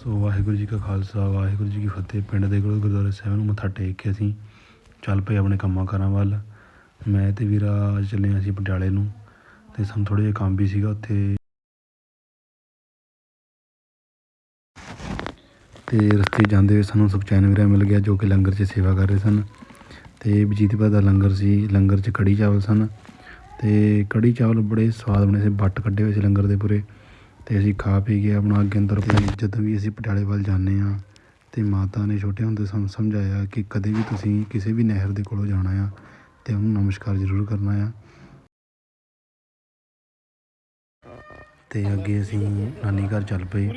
ਸੋ ਵਾਹਿਗੁਰੂ ਜੀ ਕਾ ਖਾਲਸਾ, ਵਾਹਿਗੁਰੂ ਜੀ ਕੀ ਫਤਿਹ। ਪਿੰਡ ਦੇ ਕੋਲ ਗੁਰਦੁਆਰਾ ਸਾਹਿਬ ਨੂੰ ਮੱਥਾ ਟੇਕ ਕੇ ਅਸੀਂ ਚੱਲ ਪਏ ਆਪਣੇ ਕੰਮਾਂ ਕਾਰਾਂ ਵੱਲ। ਮੈਂ ਤੇ ਵੀਰਾ ਅੱਜ ਚੱਲੇ ਅਸੀਂ ਪਟਿਆਲੇ ਨੂੰ ਤੇ ਸਾਨੂੰ ਥੋੜ੍ਹੇ ਜਿਹਾ ਕੰਮ ਵੀ ਸੀਗਾ ਉੱਥੇ। ਤੇ ਰਸਤੇ ਜਾਂਦੇ ਹੋਏ ਸਾਨੂੰ ਸੁਖਚੈਨ ਵੀਰਾ ਮਿਲ ਗਿਆ ਜੋ ਕਿ ਲੰਗਰ 'ਚ ਸੇਵਾ ਕਰ ਰਹੇ ਸਨ। ਤੇ ਬਜੀਤਪੁਰ ਦਾ ਲੰਗਰ ਸੀ, ਲੰਗਰ 'ਚ ਕੜੀ ਚਾਵਲ ਸਨ। ਤੇ ਕੜੀ ਚਾਵਲ ਬੜੇ ਸਵਾਦ ਬਣੇ ਸੀ ਬੱਟ ਕੱਢੇ ਹੋਏ ਸੀ ਲੰਗਰ ਦੇ ਪੂਰੇ। ਤੇ ਅਸੀਂ ਖਾ ਪੀ ਕੇ ਆਪਣਾ ਅੱਗੇ ਅੰਦਰ ਪਏ ਜਦੋਂ ਵੀ ਅਸੀਂ ਪਟਿਆਲੇ ਵੱਲ ਜਾਂਦੇ ਹਾਂ। ਤੇ ਮਾਤਾ ਨੇ ਛੋਟੇ ਹੁੰਦੇ ਸਾਨੂੰ ਸਮਝਾਇਆ ਕਿ ਕਦੇ ਵੀ ਤੁਸੀਂ ਕਿਸੇ ਵੀ ਨਹਿਰ ਦੇ ਕੋਲੋਂ ਜਾਣਾ ਆ ਤੇ ਉਹਨੂੰ ਨਮਸਕਾਰ ਜ਼ਰੂਰ ਕਰਨਾ ਆ। ਤੇ ਅੱਗੇ ਅਸੀਂ ਨਾਨੀ ਘਰ ਚੱਲ ਪਏ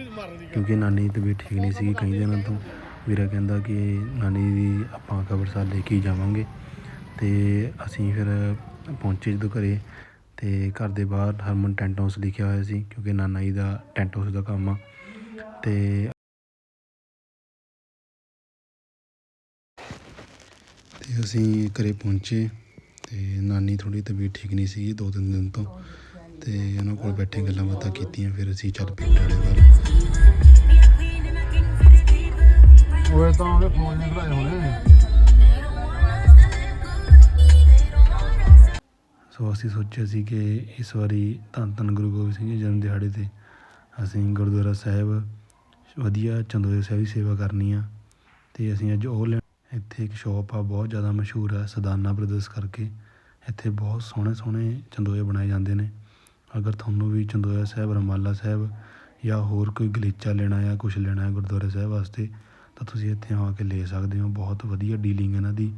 ਕਿਉਂਕਿ ਨਾਨੀ ਦੀ ਤਬੀਅਤ ਠੀਕ ਨਹੀਂ ਸੀ ਕਈ ਦਿਨਾਂ ਤੋਂ। ਵੀਰਾ ਕਹਿੰਦਾ ਕਿ ਨਾਨੀ ਦੀ ਆਪਾਂ ਕਬਰਸਤਾਨ ਲੈ ਕੇ ਜਾਵਾਂਗੇ। ਤੇ ਅਸੀਂ ਫਿਰ ਪਹੁੰਚੇ ਜਦੋਂ ਘਰੇ। ਅਤੇ ਘਰ ਦੇ ਬਾਹਰ ਹਰਮਨ ਟੈਂਟ ਹਾਊਸ ਲਿਖਿਆ ਹੋਇਆ ਸੀ, ਕਿਉਂਕਿ ਨਾਨਾ ਜੀ ਦਾ ਟੈਂਟ ਹਾਊਸ ਦਾ ਕੰਮ ਆ। ਅਤੇ ਤੇ ਅਸੀਂ ਘਰ ਪਹੁੰਚੇ ਅਤੇ ਨਾਨੀ ਥੋੜੀ ਤਬੀਅਤ ਠੀਕ ਨਹੀਂ ਸੀ ਦੋ ਤਿੰਨ ਦਿਨ ਤੋਂ। ਅਤੇ ਉਹਨਾਂ ਕੋਲ ਬੈਠੇ ਗੱਲਾਂ ਬਾਤਾਂ ਕੀਤੀਆਂ, ਫਿਰ ਅਸੀਂ ਚੱਲ ਪਏ ਪਟਿਆਲੇ ਵੱਲ। ਉਹ ਤਾਂ ਉਹਨੇ ਫੋਨ ਨਹੀਂ ਖਲਾਏ ਹੋਣੇ। ਸੋ ਅਸੀਂ ਸੋਚਿਆ ਸੀ ਕਿ ਇਸ ਵਾਰੀ ਧੰਨ ਧੰਨ ਗੁਰੂ ਗੋਬਿੰਦ ਸਿੰਘ ਜੀ ਜਨਮ ਦਿਹਾੜੇ ਤੇ ਅਸੀਂ ਗੁਰਦੁਆਰਾ ਸਾਹਿਬ ਵਧੀਆ ਚੰਦੋਏ ਸਾਹਿਬ ਦੀ ਸੇਵਾ ਕਰਨੀ ਆ ਤੇ ਅਸੀਂ ਅੱਜ ਉਹ ਲੈਣ ਇੱਥੇ ਇੱਕ ਸ਼ਾਪ ਆ, ਬਹੁਤ ਜ਼ਿਆਦਾ ਮਸ਼ਹੂਰ ਆ, ਸਦਾਨਾ ਬ੍ਰਦਰਸ ਕਰਕੇ। ਇੱਥੇ ਬਹੁਤ ਸੋਹਣੇ ਸੋਹਣੇ ਚੰਦੋਏ ਬਣਾਏ ਜਾਂਦੇ ਨੇ। ਅਗਰ ਤੁਹਾਨੂੰ ਵੀ ਚੰਦੋਇਆ ਸਾਹਿਬ, ਰਮਾਲਾ ਸਾਹਿਬ ਜਾਂ ਹੋਰ ਕੋਈ ਗਲੀਚਾ ਲੈਣਾ ਆ ਕੁਝ ਲੈਣਾ ਹੈ ਗੁਰਦੁਆਰਾ ਸਾਹਿਬ ਵਾਸਤੇ, ਤਾਂ ਤੁਸੀਂ ਇੱਥੇ ਆ ਕੇ ਲੈ ਸਕਦੇ ਹੋ। ਬਹੁਤ ਵਧੀਆ ਡੀਲਿੰਗ ਇਹਨਾਂ ਦੀ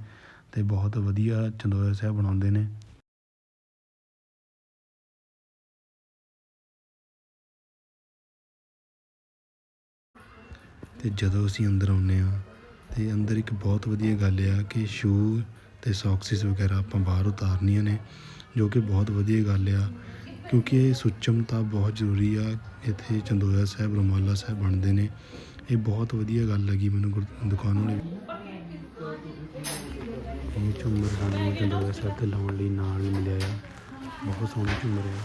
ਤੇ ਬਹੁਤ ਵਧੀਆ ਚੰਦੋਇਆ ਸਾਹਿਬ ਬਣਾਉਂਦੇ ਨੇ। ਅਤੇ ਜਦੋਂ ਅਸੀਂ ਅੰਦਰ ਆਉਂਦੇ ਹਾਂ ਅਤੇ ਅੰਦਰ ਇੱਕ ਬਹੁਤ ਵਧੀਆ ਗੱਲ ਆ ਕਿ ਸ਼ੂ ਅਤੇ ਸੋਕਸਿਸ ਵਗੈਰਾ ਆਪਾਂ ਬਾਹਰ ਉਤਾਰਨੀਆਂ ਨੇ, ਜੋ ਕਿ ਬਹੁਤ ਵਧੀਆ ਗੱਲ ਆ, ਕਿਉਂਕਿ ਇਹ ਸੁੱਚਮਤਾ ਬਹੁਤ ਜ਼ਰੂਰੀ ਆ, ਇੱਥੇ ਚੰਦੋਇਆ ਸਾਹਿਬ, ਰਮਾਲਾ ਸਾਹਿਬ ਬਣਦੇ ਨੇ। ਇਹ ਬਹੁਤ ਵਧੀਆ ਗੱਲ ਲੱਗੀ ਮੈਨੂੰ ਗੁਰ- ਦੁਕਾਨ ਵਾਲੇ ਇਹ ਝੁੰਮਰ ਸਾਨੂੰ ਚੰਦੋਇਆ ਸਾਹਿਬ ਤੇ ਲਾਉਣ ਲਈ ਨਾਲ ਮਿਲਿਆ ਆ। ਬਹੁਤ ਸੋਹਣਾ ਝੁੰਮਰ ਆ।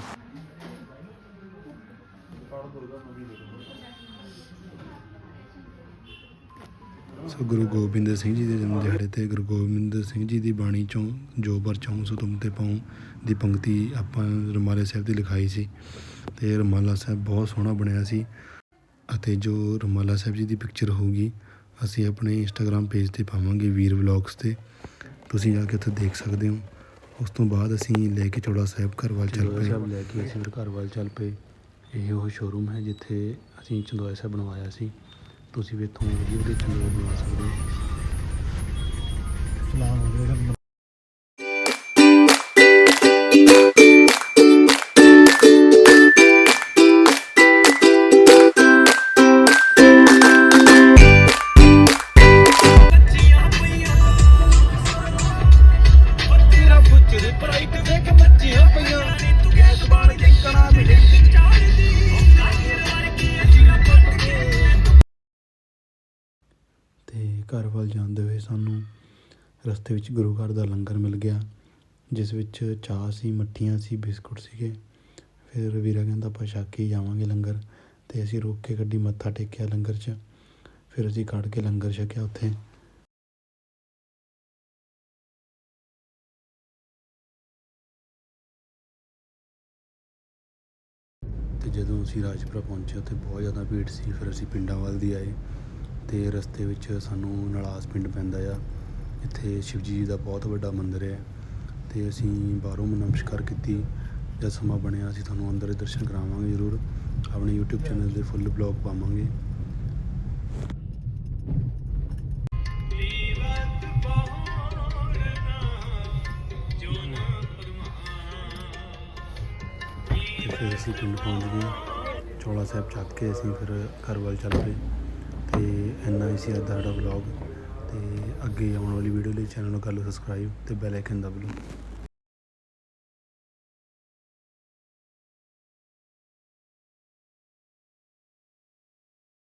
ਸੋ ਗੁਰੂ ਗੋਬਿੰਦ ਸਿੰਘ ਜੀ ਦੇ ਜਨਮ ਦਿਹਾੜੇ ਤੇ ਗੁਰੂ ਗੋਬਿੰਦ ਸਿੰਘ ਜੀ ਦੀ ਬਾਣੀ ਚੋਂ ਜੋ ਬਰ ਚਾਹੂੰ ਸੋ ਤੁਮ ਤੇ ਪਾਉ ਦੀ ਪੰਕਤੀ ਆਪਾਂ ਰਮਾਲੇ ਸਾਹਿਬ ਦੀ ਲਿਖਾਈ ਸੀ। ਤੇ ਰਮਾਲਾ ਸਾਹਿਬ ਬਹੁਤ ਸੋਹਣਾ ਬਣਿਆ ਸੀ ਅਤੇ ਜੋ ਰਮਾਲਾ ਸਾਹਿਬ ਜੀ ਦੀ ਪਿਕਚਰ ਹੋਊਗੀ, ਅਸੀਂ ਆਪਣੇ ਇੰਸਟਾਗ੍ਰam ਪੇਜ ਤੇ ਪਾਵਾਂਗੇ ਵੀਰ ਵਲੌਗਸ ਤੇ। ਤੁਸੀਂ ਜਾ ਕੇ ਉੱਥੇ ਦੇਖ ਸਕਦੇ ਹੋ। ਉਸ ਤੋਂ ਬਾਅਦ ਅਸੀਂ ਲੈ ਕੇ ਚੌੜਾ ਸਾਹਿਬ ਘਰ ਵੱਲ ਚੱਲ ਪਏ। ਸਾਹਿਬ ਲੈ ਕੇ ਅਸੀਂ ਫਿਰ ਘਰ ਵੱਲ ਚੱਲ ਪਏ। ਇਹ ਉਹ ਸ਼ੋਰੂਮ ਹੈ ਜਿੱਥੇ ਅਸੀਂ ਚੰਦੋਆ ਸਾਹਿਬ ਬਣਵਾਇਆ ਸੀ। ਤੁਸੀਂ ਵੀ ਇੱਥੋਂ ਵਧੀਆ ਵਧੀਆ ਚੰਦੋਆ ਬਣਵਾ ਸਕਦੇ ਹੋ। ਵੱਲ ਜਾਂਦੇ ਹੋਏ ਸਾਨੂੰ ਰਸਤੇ ਵਿੱਚ ਗੁਰੂ ਘਰ ਦਾ ਲੰਗਰ ਮਿਲ ਗਿਆ, ਜਿਸ ਵਿੱਚ ਚਾਹ ਸੀ, ਮੱਠੀਆਂ ਸੀ, ਬਿਸਕੁਟ ਸੀਗੇ। ਫਿਰ ਵੀਰਾ ਕਹਿੰਦਾ, ਆਪਾਂ ਛੱਕ ਕੇ ਜਾਵਾਂਗੇ ਲੰਗਰ। ਅਤੇ ਅਸੀਂ ਰੋਕ ਕੇ ਗੱਡੀ ਮੱਥਾ ਟੇਕਿਆ ਲੰਗਰ 'ਚ। ਫਿਰ ਅਸੀਂ ਕੱਢ ਕੇ ਲੰਗਰ ਛਕਿਆ ਉੱਥੇ। ਤੇ ਜਦੋਂ ਅਸੀਂ ਰਾਜਪੁਰਾ ਪਹੁੰਚੇ, ਉੱਥੇ ਬਹੁਤ ਜ਼ਿਆਦਾ ਭੀੜ ਸੀ। ਫਿਰ ਅਸੀਂ ਪਿੰਡਾਂ ਵੱਲ ਦੀ ਆਏ। ਤੇ ਰਸਤੇ ਵਿੱਚ ਸਾਨੂੰ ਨਲਾਸ ਪਿੰਡ ਪੈਂਦਾ ਆ। ਇੱਥੇ ਸ਼ਿਵਜੀ ਜੀ ਦਾ ਬਹੁਤ ਵੱਡਾ ਮੰਦਿਰ ਹੈ ਤੇ ਅਸੀਂ ਬਾਹਰੋਂ ਨਮਸਕਾਰ ਕੀਤੀ। ਜਦ ਸਮਾਂ ਬਣਿਆ ਅਸੀਂ ਤੁਹਾਨੂੰ ਅੰਦਰ ਦਰਸ਼ਨ ਕਰਾਵਾਂਗੇ ਜ਼ਰੂਰ। ਆਪਣੇ YouTube ਚੈਨਲ ਦੇ ਫੁੱਲ ਬਲੌਗ ਪਾਵਾਂਗੇ। ਤੇ ਫਿਰ ਅਸੀਂ ਪਿੰਡ ਪਹੁੰਚ ਗਏ। ਚੋਲਾ ਸਾਹਿਬ ਚੱਕ ਕੇ ਅਸੀਂ ਫਿਰ ਘਰ ਵੱਲ ਚੱਲ ਪਏ। ਤੇ ਇੰਨਾ ਹੀ ਸੀ ਅੱਜ ਦਾ ਸਾਡਾ ਵਲੌਗ ਤੇ ਅੱਗੇ ਆਉਣ ਵਾਲੀ ਵੀਡੀਓ ਲਈ ਚੈਨਲ ਨੂੰ ਕਰ ਲਓ ਸਬਸਕ੍ਰਾਈਬ ਤੇ ਬੈਲ ਆਈਕਨ ਦਬ ਲਓ।